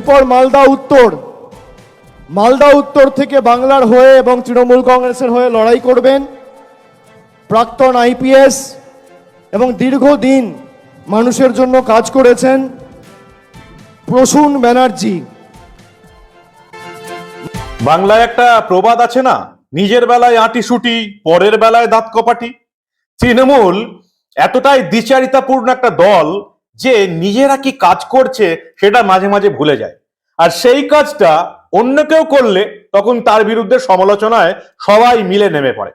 এরপর মালদা উত্তর। মালদা উত্তর থেকে বাংলার হয়ে এবং তৃণমূল কংগ্রেসের হয়ে লড়াই করবেন প্রাক্তন আইপিএস এবং দীর্ঘদিন মানুষের জন্য কাজ করেছেন প্রসূন ব্যানার্জি। বাংলায় একটা প্রবাদ আছে না? নিজের বেলায় আঁটি সুটি পরের বেলায় দাঁত কপাটি। তৃণমূল এতটাই দ্বিচারিতাপূর্ণ একটা দল যে নিজেরা কি কাজ করছে সেটা মাঝে মাঝে ভুলে যায়। আর সেই কাজটা অন্য কেউ করলে তখন তার বিরুদ্ধে সমালোচনায় সবাই মিলে নেমে পড়ে।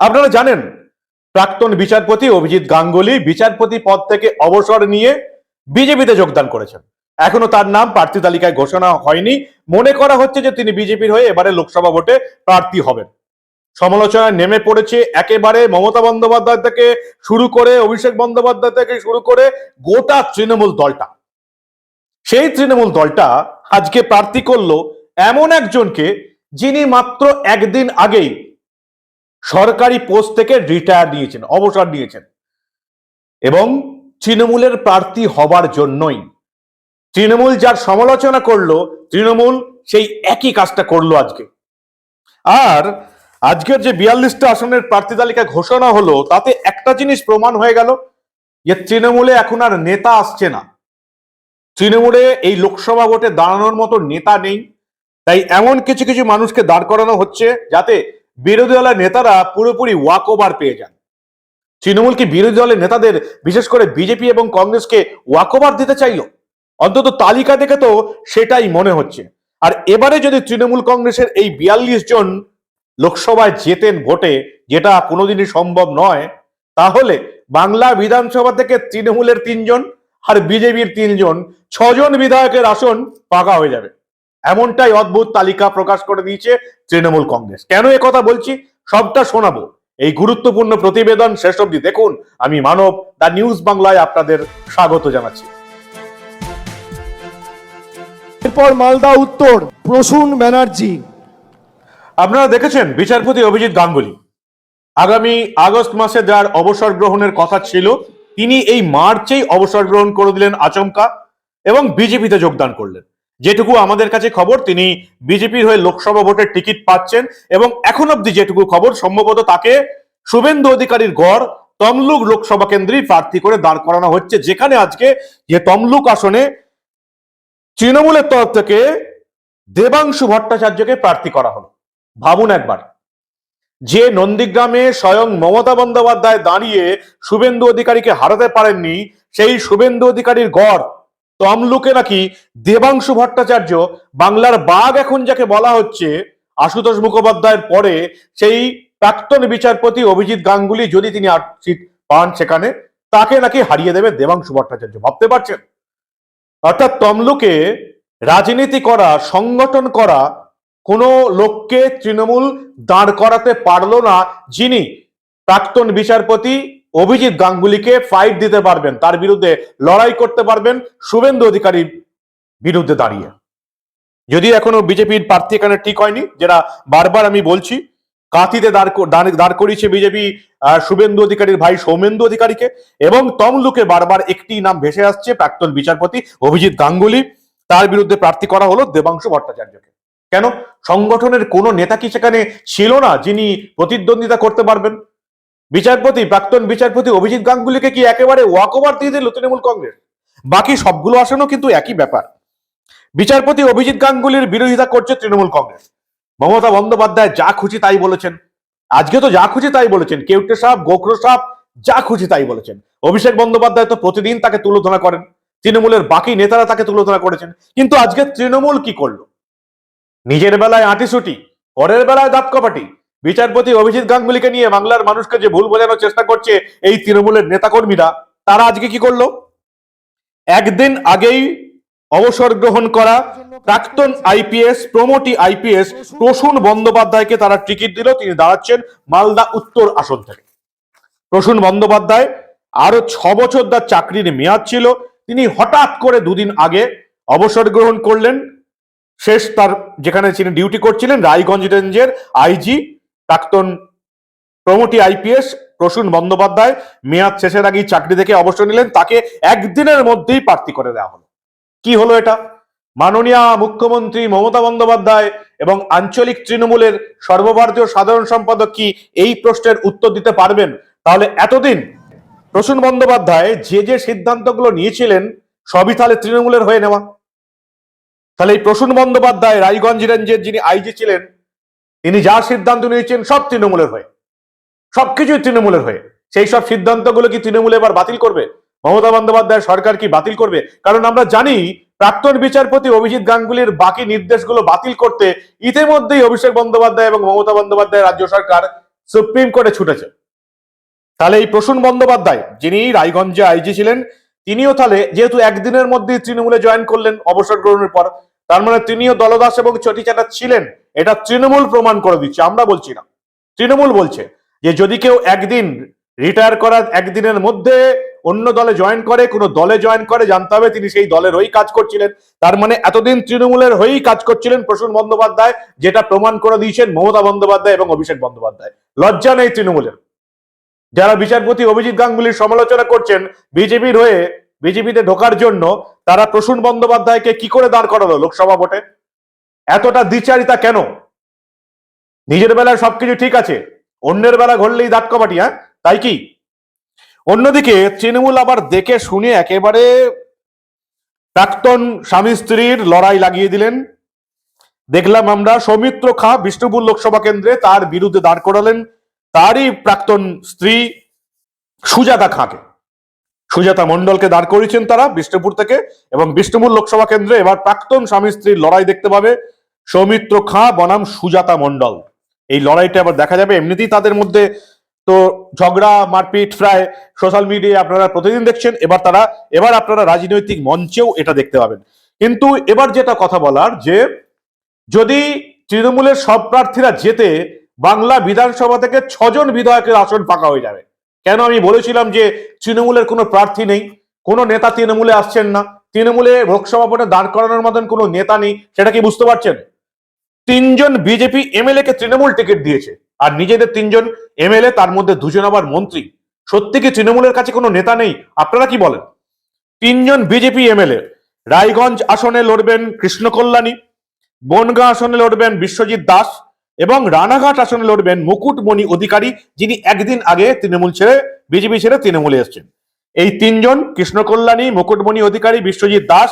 আপনারা জানেন, প্রাক্তন বিচারপতি অভিজিৎ গাঙ্গুলি বিচারপতি পদ থেকে অবসর নিয়ে বিজেপিতে যোগদান করেছেন। এখনও তার নাম প্রার্থী তালিকায় ঘোষণা হয়নি। মনে করা হচ্ছে যে তিনি বিজেপির হয়ে এবারে লোকসভা ভোটে প্রার্থী হবেন। সমালোচনায় নেমে পড়েছে একেবারে মমতা বন্দ্যোপাধ্যায় থেকে শুরু করে অভিষেক বন্দ্যোপাধ্যায় থেকে শুরু করে গোটা তৃণমূল দলটা। সেই তৃণমূল দলটা আজকে প্রার্থী করল এমন একজনকে যিনি মাত্র একদিন আগেই সরকারি পোস্ট থেকে রিটায়ার নিয়েছেন, অবসর নিয়েছেন। এবং তৃণমূলের প্রার্থী হবার জন্যই। তৃণমূল যার সমালোচনা করল, তৃণমূল সেই একই কাজটা করল আজকে। আর আজকের যে বিয়াল্লিশটা আসনের প্রার্থী তালিকা ঘোষণা হলো, তাতে একটা জিনিস প্রমাণ হয়ে গেল, যে তৃণমূলে এখন আর নেতা আসছে না। তৃণমূলে এই লোকসভা ভোটে দাঁড়ানোর মতো নেতা নেই। তাই এমন কিছু কিছু মানুষকে দাঁড় করানো হচ্ছে যাতে বিরোধী দলের নেতারা পুরোপুরি ওয়াক ওভার পেয়ে যান। তৃণমূল কি বিরোধী দলের নেতাদের, বিশেষ করে বিজেপি এবং কংগ্রেসকে ওয়াক ওভার দিতে চাইলো? অন্তত তালিকা দেখে তো সেটাই মনে হচ্ছে। আর এবারে যদি তৃণমূল কংগ্রেসের এই বিয়াল্লিশ জন লোকসভায় জেতেন ভোটে, যেটা কোনোদিনই সম্ভব নয়, তাহলে বাংলা বিধানসভা থেকে তৃণমূলের তিনজন আর বিজেপির তিনজন, ছজন বিধায়কের আসন পাকা হয়ে যাবে। এমনটাই অদ্ভুত তালিকা প্রকাশ করে দিয়েছে তৃণমূল কংগ্রেস। কেন কথা বলছি? সবটা শোনাবো। এই গুরুত্বপূর্ণ প্রতিবেদন শেষ অবধি দেখুন। আমি মানব দা নিউজ বাংলায় আপনাদের স্বাগত জানাচ্ছি। এরপর মালদা উত্তর, প্রসূন ব্যানার্জি। আপনারা দেখেছেন বিচারপতি অভিজিৎ গাঙ্গুলি। আগামী আগস্ট মাসে যার অবসর গ্রহণের কথা ছিল, তিনি এই মার্চেই অবসর গ্রহণ করে দিলেন আচমকা এবং বিজেপিতে যোগদান করলেন। যেটুকু আমাদের কাছে খবর, তিনি বিজেপির হয়ে লোকসভা ভোটের টিকিট পাচ্ছেন এবং এখন অব্দি যেটুকু খবর, সম্ভবত তাকে শুভেন্দু অধিকারীর গড় তমলুক লোকসভা কেন্দ্রেই প্রার্থী করে দাঁড় করানো হচ্ছে, যেখানে আজকে যে তমলুক আসনে তৃণমূলের তরফ থেকে দেবাংশু ভট্টাচার্যকে প্রার্থী করা হলো। ভাবুন একবার। যে নন্দীগ্রামে স্বয়ং মমতা বন্দ্যোপাধ্যায় দাঁড়িয়ে শুভেন্দু অধিকারীকে হারাতে পারেননি, সেই শুভেন্দু অধিকারীর গড় তমলুকে নাকি দেবাংশু ভট্টাচার্য, বাংলার বাঘ এখন যাকে বলা হচ্ছে, আশুতোষ মুখোপাধ্যায়ের পরে সেই প্রাক্তন বিচারপতি অভিজিৎ গাঙ্গুলি যদি তিনি সিট পান সেখানে, তাকে নাকি হারিয়ে দেবে দেবাংশু ভট্টাচার্য, ভাবতে পারছেন? অর্থাৎ তমলুকে রাজনীতি করা, সংগঠন করা কোনো লোককে তৃণমূল দাঁড় করাতে পারল না যিনি প্রাক্তন বিচারপতি অভিজিৎ গাঙ্গুলিকে ফাইট দিতে পারবেন, তার বিরুদ্ধে লড়াই করতে পারবেন শুভেন্দু অধিকারীর বিরুদ্ধে দাঁড়িয়ে। যদি এখনও বিজেপির প্রার্থী এখানে ঠিক হয়নি, যেটা বারবার আমি বলছি, কাঁথিতে দাঁড় কর- দাঁড়- দাঁড় করিয়েছে বিজেপি শুভেন্দু অধিকারীর ভাই সৌমেন্দু অধিকারীকে, এবং তমলুকে বারবার একটি নাম ভেসে আসছে প্রাক্তন বিচারপতি অভিজিৎ গাঙ্গুলি। তার বিরুদ্ধে প্রার্থী করা হলো দেবাংশু ভট্টাচার্যকে। কেন? সংগঠনের কোনো নেতা কি সেখানে ছিল না যিনি প্রতিদ্বন্দ্বিতা করতে পারবেন? বিচারপতি, প্রাক্তন বিচারপতি অভিজিৎ গাঙ্গুলিকে কি একেবারে ওয়াক ওভার দিয়ে দিল তৃণমূল কংগ্রেস? বাকি সবগুলো আসনও কিন্তু একই ব্যাপার। বিচারপতি অভিজিৎ গাঙ্গুলির বিরোধিতা করছে তৃণমূল কংগ্রেস। মমতা বন্দ্যোপাধ্যায় যা খুশি তাই বলেছেন। আজকে তো যা খুশি তাই বলেছেন। কেউটে সাপ, গোখরো সাপ, যা খুশি তাই বলেছেন। অভিষেক বন্দ্যোপাধ্যায় তো প্রতিদিন তাকে তুলোধনা করেন। তৃণমূলের বাকি নেতারা তাকে তুলোধনা করেছেন। কিন্তু আজকে তৃণমূল কি করল? নিজের বেলায় আঁটিসুটি পরের বেলায় দাঁত কপাটি বিচারপতি অভিজিৎ গাঙ্গুলিকে নিয়ে বাংলার মানুষকে যে ভুল বোঝানোর চেষ্টা করছে এই তৃণমূলের নেতাকর্মীরা, তারা আজকে কি করল? একদিন আগেই অবসর গ্রহণ করা প্রাক্তন আইপিএস, প্রমোটি আইপিএস প্রসূন বন্দ্যোপাধ্যায়কে তারা টিকিট দিল। তিনি দাঁড়াচ্ছেন মালদা উত্তর আসন থেকে। প্রসূন বন্দ্যোপাধ্যায় আরও ছ বছর তার চাকরির মেয়াদ ছিল। তিনি হঠাৎ করে দুদিন আগে অবসর গ্রহণ করলেন। শেষ তার যেখানে তিনি ডিউটি করছিলেন, রায়গঞ্জ রেঞ্জের আইজি প্রাক্তন প্রমোটি আইপিএস প্রসূন বন্দ্যোপাধ্যায়। মেয়াদ শেষের আগেই চাকরি থেকে অবসর নিলেন, তাকে একদিনের মধ্যেই প্রার্থী করে দেওয়া হলো। কি হলো এটা? মাননীয় মুখ্যমন্ত্রী মমতা বন্দ্যোপাধ্যায় এবং আঞ্চলিক তৃণমূলের সর্বভারতীয় সাধারণ সম্পাদক কি এই প্রশ্নের উত্তর দিতে পারবেন? তাহলে এতদিন প্রসূন বন্দ্যোপাধ্যায় যে যে সিদ্ধান্তগুলো নিয়েছিলেন, সবই তাহলে তৃণমূলের হয়ে নেওয়া। তাহলে এই প্রসূন বন্দ্যোপাধ্যায়, রায়গঞ্জ রেঞ্জের যিনি আইজি ছিলেন, তিনি যা সিদ্ধান্ত নিয়েছেন সব তৃণমূলের হয়ে। সবকিছুই তৃণমূলের হয়ে। সেই সব সিদ্ধান্তগুলো কি তৃণমূল এবার বাতিল করবে? মমতা বন্দ্যোপাধ্যায় সরকার কি বাতিল করবে? কারণ আমরা জানি, প্রাক্তন বিচারপতি অভিজিৎ গাঙ্গুলির বাকি নির্দেশগুলো বাতিল করতে ইতিমধ্যেই অভিষেক বন্দ্যোপাধ্যায় এবং মমতা বন্দ্যোপাধ্যায় রাজ্য সরকার সুপ্রিম কোর্টে ছুটেছে। তাহলে এই প্রসূন বন্দ্যোপাধ্যায়, যিনি রায়গঞ্জে আইজি ছিলেন তিনিও তাহলে যেহেতু একদিনের মধ্যেই তৃণমূলে জয়েন করলেন অবসর গ্রহণের পর, তার মানে তিনিও দলদাস এবং চটি চাটা ছিলেন, এটা তৃণমূল প্রমাণ করে দিচ্ছে, আমরা বলছি না। তৃণমূল বলছে যে যদি কেউ একদিন রিটায়ার করার একদিনের মধ্যে অন্য দলে জয়েন করে, কোনো দলে জয়েন করে, জানতে হবে তিনি সেই দলের হয়েই কাজ করছিলেন। তার মানে এতদিন তৃণমূলের হয়েই কাজ করছিলেন প্রসূন বন্দ্যোপাধ্যায়, যেটা প্রমাণ করে দিয়েছেন মমতা বন্দ্যোপাধ্যায় এবং অভিষেক বন্দ্যোপাধ্যায়। লজ্জা নেই তৃণমূলের। যারা বিচারপতি অভিজিৎ গাঙ্গুলির সমালোচনা করছেন বিজেপির হয়ে, বিজেপিতে ঢোকার জন্য, তারা প্রসূন বন্দ্যোপাধ্যায়কে কি করে দাঁড় করালো লোকসভা ভোটে? এতটা দ্বিচারিতা কেন? নিজের বেলায় সবকিছু ঠিক আছে, অন্যের বেলা ঘটলেই দাঁত কবাটি হ্যাঁ? তাই কি? অন্যদিকে তৃণমূল আবার দেখে শুনে একেবারে প্রাক্তন স্বামী স্ত্রীর লড়াই লাগিয়ে দিলেন। দেখলাম আমরা সৌমিত্র খা বিষ্ণুপুর লোকসভা কেন্দ্রে তার বিরুদ্ধে দাঁড় করালেন। তারই প্রাক্তন স্ত্রী সুজাতা খাঁকে। সুজাতা মণ্ডলকে দাঁড় করিয়েছেন তারা বিষ্ণুপুর থেকে এবং বিষ্ণুপুর লোকসভা কেন্দ্রে এবার প্রাক্তন স্বামী স্ত্রীর লড়াই দেখতে পাবে সৌমিত্র খাঁ, বনাম সুজাতা মণ্ডল। এই লড়াইটা আবার দেখা যাবে। এমনিতেই তাদের মধ্যে তো ঝগড়া, মারপিট প্রায় সোশ্যাল মিডিয়ায় আপনারা প্রতিদিন দেখছেন। এবার তারা, এবার আপনারা রাজনৈতিক মঞ্চেও এটা দেখতে পাবেন। কিন্তু এবার যেটা কথা বলার যে যদি তৃণমূলের সব প্রার্থীরা যেতে বাংলা বিধানসভা থেকে ছজন বিধায়কের আসন ফাঁকা হয়ে যাবে। কেন আমি বলেছিলাম যে তৃণমূলের কোনো প্রার্থী নেই? কোনো নেতা তৃণমূলে আসছেন না। তৃণমূলে লোকসভা ভোটে দাঁড় করানোর মতন কোনো নেতা নেই, সেটা কি বুঝতে পারছেন? তিনজন বিজেপি এমএলএ কে তৃণমূল টিকিট দিয়েছে, আর নিজেদের তিনজন এমএলএ, তার মধ্যে দুজন আবার মন্ত্রী। সত্যি কি তৃণমূলের কাছে কোনো নেতা নেই? আপনারা কি বলেন? তিনজন বিজেপি এমএলএ, রায়গঞ্জ আসনে লড়বেন কৃষ্ণ কল্যাণী বনগাঁ আসনে লড়বেন বিশ্বজিৎ দাস এবং রানাঘাট আসনে লড়বেন মুকুটমণি অধিকারী, যিনি একদিন আগে তৃণমূল ছেড়ে, বিজেপি ছেড়ে তৃণমূলে এসছেন। এই তিনজন, কৃষ্ণ কল্যাণী, মুকুটমণি অধিকারী, বিশ্বজিৎ দাস,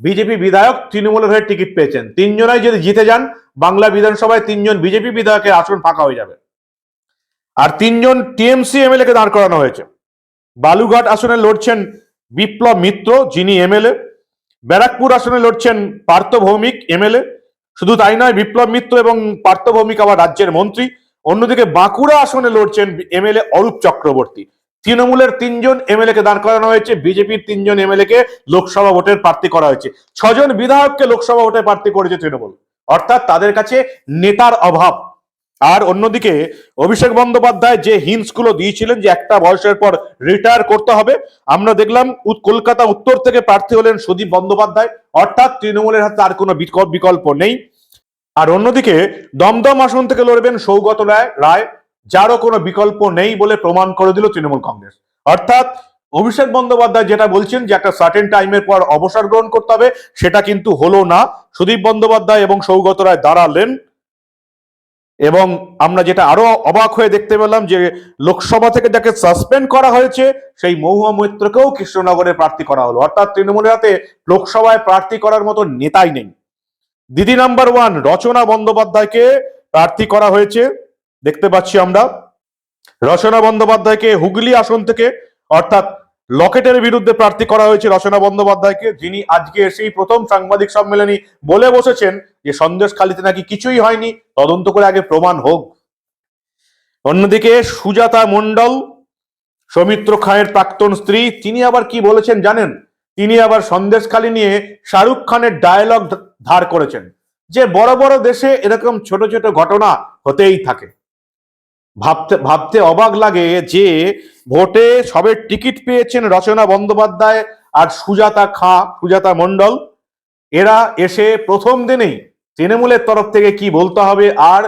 বিজেপি বিধায়ক, তৃণমূলের হয়ে টিকিট পেয়েছেন। তিনজনাই যদি জিতে যান, বাংলা বিধানসভায় তিনজন বিজেপি বিধায়কের আসন ফাঁকা হয়ে যাবে। আর তিনজন টিএমসি এমএলএ কে দাঁড় করানো হয়েছে। বালুঘাট আসনে লড়ছেন বিপ্লব মিত্র, যিনি এমএলএ। ব্যারাকপুর আসনে লড়ছেন পার্থ ভৌমিক, এমএলএ। শুধু তাই নয়, বিপ্লব মিত্র এবং পার্থ ভৌমিক আবার রাজ্যের মন্ত্রী। অন্যদিকে বাঁকুড়া আসনে লড়ছেন এমএলএ অরূপ চক্রবর্তী। তৃণমূলের তিনজন এমএলএ কে দাঁড় করানো হয়েছে, বিজেপির তিনজন এমএলএ কে লোকসভা ভোটের প্রার্থী করা হয়েছে। ছজন বিধায়ককে লোকসভা ভোটে প্রার্থী করেছে তৃণমূল। অর্থাৎ তাদের কাছে নেতার অভাব। আর অন্যদিকে অভিষেক বন্দ্যোপাধ্যায় যে হিন্সগুলো দিয়েছিলেন যে একটা বয়সের পর রিটায়ার করতে হবে, আমরা দেখলাম কলকাতা উত্তর থেকে প্রার্থী হলেন সুদীপ বন্দ্যোপাধ্যায়। অর্থাৎ তৃণমূলের হাতে আর কোনো বিকল্প বিকল্প নেই। আর অন্যদিকে দমদম আসন থেকে লড়বেন সৌগত রায় রায়, যারও কোনো বিকল্প নেই বলে প্রমাণ করে দিল তৃণমূল কংগ্রেস। অর্থাৎ অভিষেক বন্দ্যোপাধ্যায় যেটা বলছেন যে একটা সার্টেন টাইমের পর অবসর গ্রহণ করতে হবে, সেটা কিন্তু হলো না। সুদীপ বন্দ্যোপাধ্যায় এবং সৌগত রায় দাঁড়ালেন। এবং আমরা যেটা আরও অবাক হয়ে দেখতে পেলাম যে লোকসভা থেকে যাকে সাসপেন্ড করা হয়েছে, সেই মহুয়া মৈত্রকেও কৃষ্ণনগরে প্রার্থী করা হলো। অর্থাৎ তৃণমূলের হাতে লোকসভায় প্রার্থী করার মতো নেতাই নেই। দিদি নাম্বার ওয়ান রচনা বন্দ্যোপাধ্যায়কে প্রার্থী করা হয়েছে, দেখতে পাচ্ছি আমরা। রচনা বন্দ্যোপাধ্যায়কে হুগলি আসন থেকে, অর্থাৎ লকেটের বিরুদ্ধে প্রার্থী করা হয়েছে রচনা বন্দ্যোপাধ্যায়কে, যিনি আজকে এসেই প্রথম সাংবাদিক সম্মেলনী বলে বসেছেন যে সন্দেশখালিতে নাকি কিছুই হয়নি, তদন্ত করে আগে প্রমাণ হোক। অন্যদিকে সুজাতা মণ্ডল, সৌমিত্র খাঁয়ের প্রাক্তন স্ত্রী, তিনি আবার কি বলেছেন জানেন? তিনি আবার সন্দেশখালি নিয়ে শাহরুখ খানের ডায়লগ ধার করেছেন। যে বড় বড় দেশে এরকম ছোট ছোট ঘটনা হতেই থাকে। ভাবতে ভাবতে অবাক লাগে যে ভোটে সবে টিকিট পেয়েছেন রচনা বন্দ্যোপাধ্যায় আর সুজাতা খাঁ, সুজাতা মণ্ডল। এরা এসে প্রথম দিনেই তৃণমূলের তরফ থেকে কি বলতে হবে আর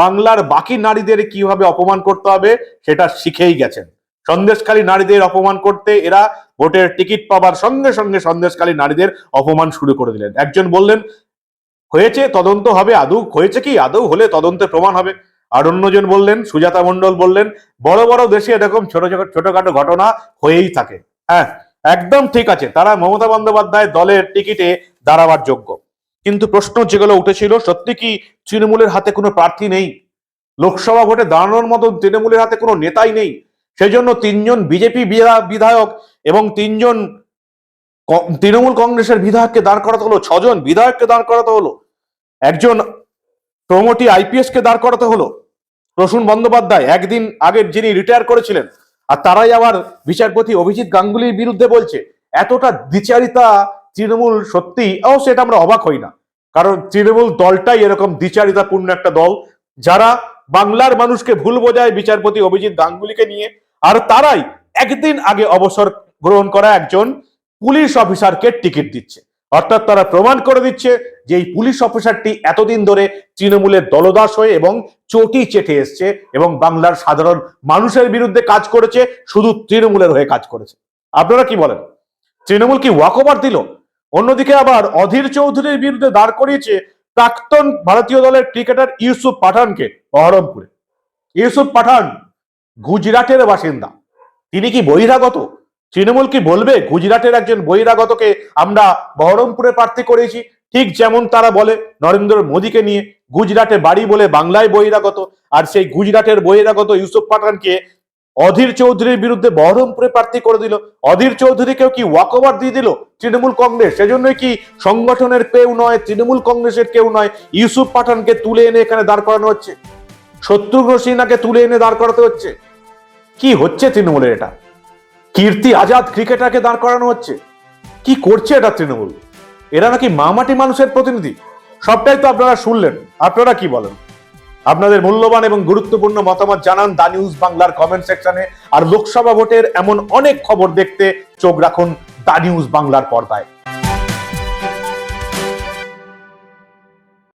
বাংলার বাকি নারীদের কীভাবে অপমান করতে হবে সেটা শিখেই গেছেন। সন্দেশকালী নারীদের অপমান করতে এরা ভোটের টিকিট পাবার সঙ্গে সঙ্গে সন্দেশকালী নারীদের অপমান শুরু করে দিলেন। একজন বললেন, হয়েছে, তদন্ত হবে, আদৌ হয়েছে কি? আদৌ হলে তদন্তে প্রমাণ হবে। আর অন্যজন বললেন, সুজাতা মণ্ডল বললেন, বড় বড় দেশে এরকম ছোট ছোট ছোটখাটো ঘটনা হয়েই থাকে। হ্যাঁ একদম ঠিক আছে, তারা মমতা বন্দ্যোপাধ্যায় দলের টিকিটে দাঁড়াবার যোগ্য। কিন্তু প্রশ্ন যেগুলো উঠেছিল, সত্যি কি তৃণমূলের হাতে কোনো প্রার্থী নেই? লোকসভা ভোটে দাঁড়ানোর মতন তৃণমূলের হাতে কোনো নেতাই নেই। সেই জন্য তিনজন বিজেপি বিধায়ক এবং তিনজন তৃণমূল কংগ্রেসের বিধায়ককে দাঁড় করাতে হলো, ছজন বিধায়ককে দাঁড় করাতে হলো। একজন প্রমোটি আইপিএস কে দাঁড় করাতে হলো। প্রসূন বন্দ্যোপাধ্যায় একদিন আগে যিনি রিটায়ার করেছিলেন, আর তারাই আবার বিচারপতি অভিজিৎ গাঙ্গুলির বিরুদ্ধে বলছে, এতটা দ্বিচারিতা তৃণমূল সত্যি ও, সেটা আমরা অবাক হই না। কারণ তৃণমূল দলটাই এরকম দ্বিচারিতাপূর্ণ একটা দল, যারা বাংলার মানুষকে ভুল বোঝায় বিচারপতি অভিজিৎ গাঙ্গুলিকে নিয়ে, আর তারাই একদিন আগে অবসর গ্রহণ করা একজন পুলিশ অফিসারকে টিকিট দিচ্ছে। অর্থাৎ তারা প্রমাণ করে দিচ্ছে যে এই পুলিশ অফিসারটি এতদিন ধরে তৃণমূলের দলদাস হয়ে এবং চটি চেটে এসছে এবং বাংলার সাধারণ মানুষের বিরুদ্ধে কাজ করেছে, শুধু তৃণমূলের হয়ে কাজ করেছে। আপনারা কি বলেন? তৃণমূল কি ওয়াকওভার দিল? অন্যদিকে আবার অধীর চৌধুরীর বিরুদ্ধে দাঁড় করিয়েছে প্রাক্তন ভারতীয় দলের ক্রিকেটার ইউসুফ পাঠানকে বহরমপুরে। ইউসুফ পাঠান গুজরাটের বাসিন্দা। তিনি কি বহিরাগত? তৃণমূল কি বলবে? গুজরাটের একজন বহিরাগতকে আমরা বহরমপুরে প্রার্থী করেছি। ঠিক যেমন তারা বলে নরেন্দ্র মোদীকে নিয়ে, গুজরাটে বাড়ি বলে বাংলায় বহিরাগত, আর সেই গুজরাটের বহিরাগত ইউসুফ পাঠানকে অধীর চৌধুরীর বিরুদ্ধে বহরমপুরে প্রার্থী করে দিল। অধীর চৌধুরীকেও কি ওয়াকওভার দিয়ে দিল তৃণমূল কংগ্রেস? সেজন্যই কি সংগঠনের কেউ নয়, তৃণমূল কংগ্রেসের কেউ নয়, ইউসুফ পাঠানকে তুলে এনে এখানে দাঁড় করানো হচ্ছে? শত্রুঘ্ন সিনহাকে তুলে এনে দাঁড় করাতে হচ্ছে? কি হচ্ছে তৃণমূলের এটা? কীর্তি আজাদ ক্রিকেটারকে দাঁড় করানো হচ্ছে। কি করছে এটা তৃণমূল? এরা নাকি মামাটি মানুষের প্রতিনিধি? সবটাই তো আপনারা শুনলেন। আপনারা কি বলেন? আপনাদের মূল্যবান এবং গুরুত্বপূর্ণ মতামত জানান দা নিউজ বাংলার কমেন্ট সেকশনে আর লোকসভা ভোটের এমন অনেক খবর দেখতে চোখ রাখুন দা নিউজ বাংলার পর্দায়।